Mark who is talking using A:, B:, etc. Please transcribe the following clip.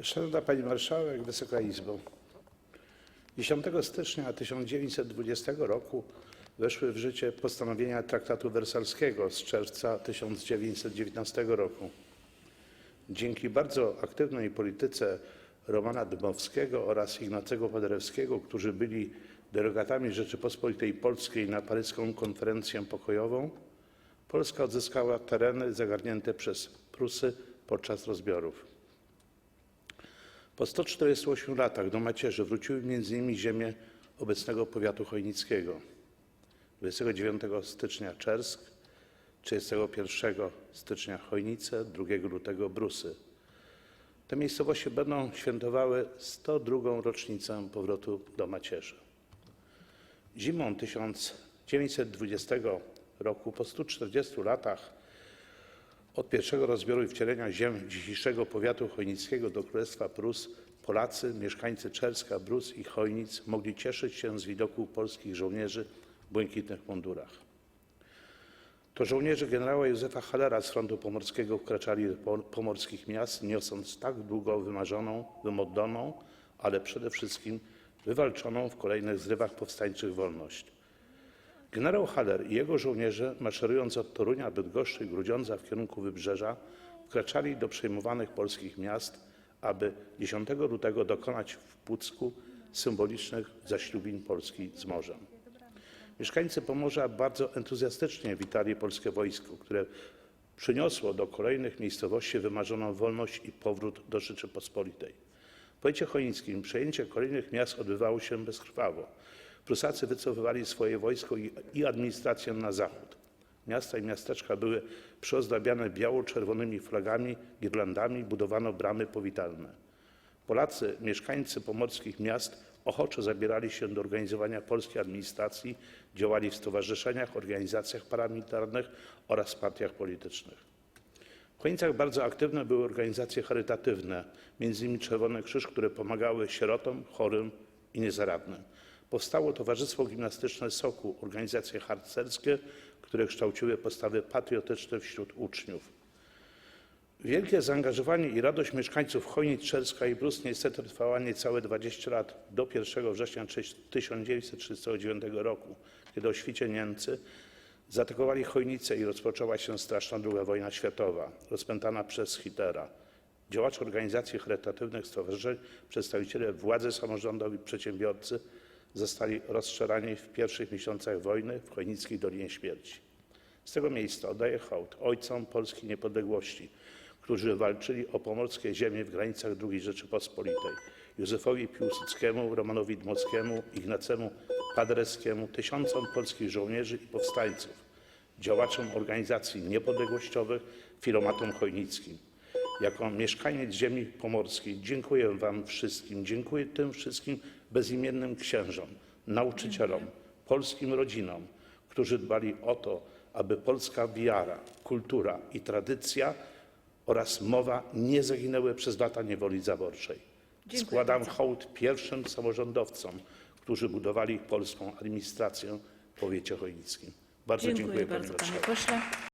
A: Szanowna Pani Marszałek, Wysoka Izbo. 10 stycznia 1920 roku weszły w życie postanowienia Traktatu Wersalskiego z czerwca 1919 roku. Dzięki bardzo aktywnej polityce Romana Dmowskiego oraz Ignacego Paderewskiego, którzy byli delegatami Rzeczypospolitej Polskiej na paryską konferencję pokojową, Polska odzyskała tereny zagarnięte przez Prusy podczas rozbiorów. Po 148 latach do macierzy wróciły m.in. ziemie obecnego powiatu chojnickiego. 29 stycznia Czersk, 31 stycznia Chojnice, 2 lutego Brusy. Te miejscowości będą świętowały 102. rocznicę powrotu do macierzy. Zimą 1920 roku, po 140 latach od pierwszego rozbioru i wcielenia ziem dzisiejszego powiatu chojnickiego do Królestwa Prus, Polacy, mieszkańcy Czerska, Brus i Chojnic mogli cieszyć się z widoku polskich żołnierzy w błękitnych mundurach. To żołnierze generała Józefa Hallera z frontu pomorskiego wkraczali do po- pomorskich miast, niosąc tak długo wymarzoną, wymodloną, ale przede wszystkim wywalczoną w kolejnych zrywach powstańczych wolność. Generał Haller i jego żołnierze, maszerując od Torunia, Bydgoszczy i Grudziądza w kierunku wybrzeża, wkraczali do przejmowanych polskich miast, aby 10 lutego dokonać w Pucku symbolicznych zaślubin Polski z morzem. Mieszkańcy Pomorza bardzo entuzjastycznie witali polskie wojsko, które przyniosło do kolejnych miejscowości wymarzoną wolność i powrót do Rzeczypospolitej. W powiecie chojnickim przejęcie kolejnych miast odbywało się bezkrwawo. Prusacy wycofywali swoje wojsko i, administrację na zachód. Miasta i miasteczka były przyozdabiane biało-czerwonymi flagami, girlandami, budowano bramy powitalne. Polacy, mieszkańcy pomorskich miast, ochoczo zabierali się do organizowania polskiej administracji, działali w stowarzyszeniach, organizacjach paramilitarnych oraz partiach politycznych. W Chojnicach bardzo aktywne były organizacje charytatywne, m.in. Czerwony Krzyż, które pomagały sierotom, chorym i niezaradnym. Powstało Towarzystwo Gimnastyczne Soku, organizacje harcerskie, które kształciły postawy patriotyczne wśród uczniów. Wielkie zaangażowanie i radość mieszkańców Chojnic, Czerska i Brus niestety trwała niecałe 20 lat, do 1 września 1939 roku, kiedy o świcie Niemcy zaatakowali Chojnice i rozpoczęła się straszna II wojna światowa, rozpętana przez Hitlera. Działacze organizacji charytatywnych, stowarzyszeń, przedstawiciele władzy samorządowej, przedsiębiorcy zostali rozstrzelani w pierwszych miesiącach wojny w Chojnickiej Dolinie Śmierci. Z tego miejsca oddaję hołd ojcom polskiej niepodległości, którzy walczyli o pomorskie ziemie w granicach II Rzeczypospolitej. Józefowi Piłsudskiemu, Romanowi Dmowskiemu, Ignacemu Paderewskiemu, tysiącom polskich żołnierzy i powstańców, działaczom organizacji niepodległościowych, filomatom chojnickim. Jako mieszkaniec ziemi pomorskiej dziękuję Wam wszystkim, dziękuję tym wszystkim bezimiennym księżom, nauczycielom, polskim rodzinom, którzy dbali o to, aby polska wiara, kultura i tradycja oraz mowa nie zaginęły przez lata niewoli zaborczej.
B: Dziękuję
A: Składam
B: bardzo.
A: hołd pierwszym samorządowcom, którzy budowali polską administrację w powiecie chojnickim. Bardzo dziękuję,
B: Dziękuję
A: Pani
B: bardzo, panie pośle.